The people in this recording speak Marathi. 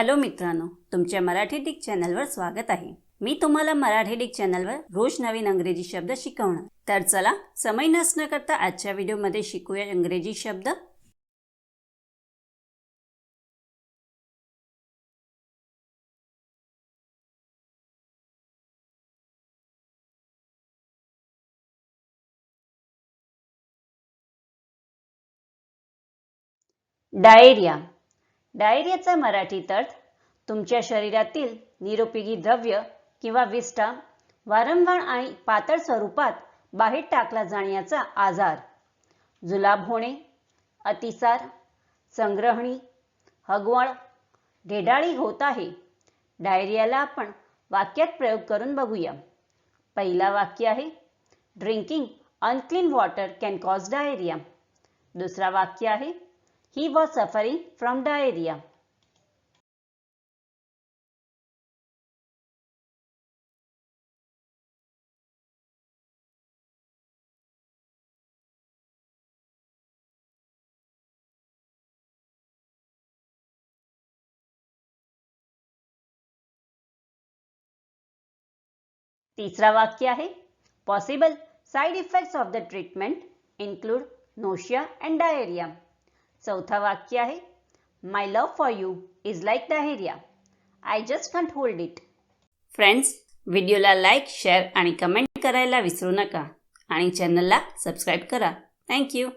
हॅलो मित्रांनो तुमच्या मराठी डिक चॅनलवर स्वागत आहे. मी तुम्हाला मराठी डिक चॅनलवर रोज नवीन अंग्रेजी शब्द शिकवणार. तर चला समय नसणं करता आजच्या व्हिडिओमध्ये शिकूया इंग्रजी शब्द. डायरिया. डायरियाचा मराठीत अर्थ तुमच्या शरीरातील निरुपयोगी द्रव्य किंवा विष्टा वारंवार आणि पातळ स्वरूपात बाहेर टाकला जाण्याचा आजार जुलाब होणे अतिसार संग्रहणी हगवळ ढेडाळी होत आहे. डायरियाला आपण वाक्यात प्रयोग करून बघूया. पहिला वाक्य आहे drinking unclean water can cause diarrhoea दुसरा वाक्य आहे He was suffering from diarrhea. तीसरा वाक्य है possible side effects of the treatment include nausea and diarrhoea चौथा वाक्य आहे my love for you is like diarrhoea. I just can't hold it friends व्हिडिओला लाईक शेअर आणि कमेंट करायला विसरू नका. आणि चॅनलला सबस्क्राईब करा. थँक्यू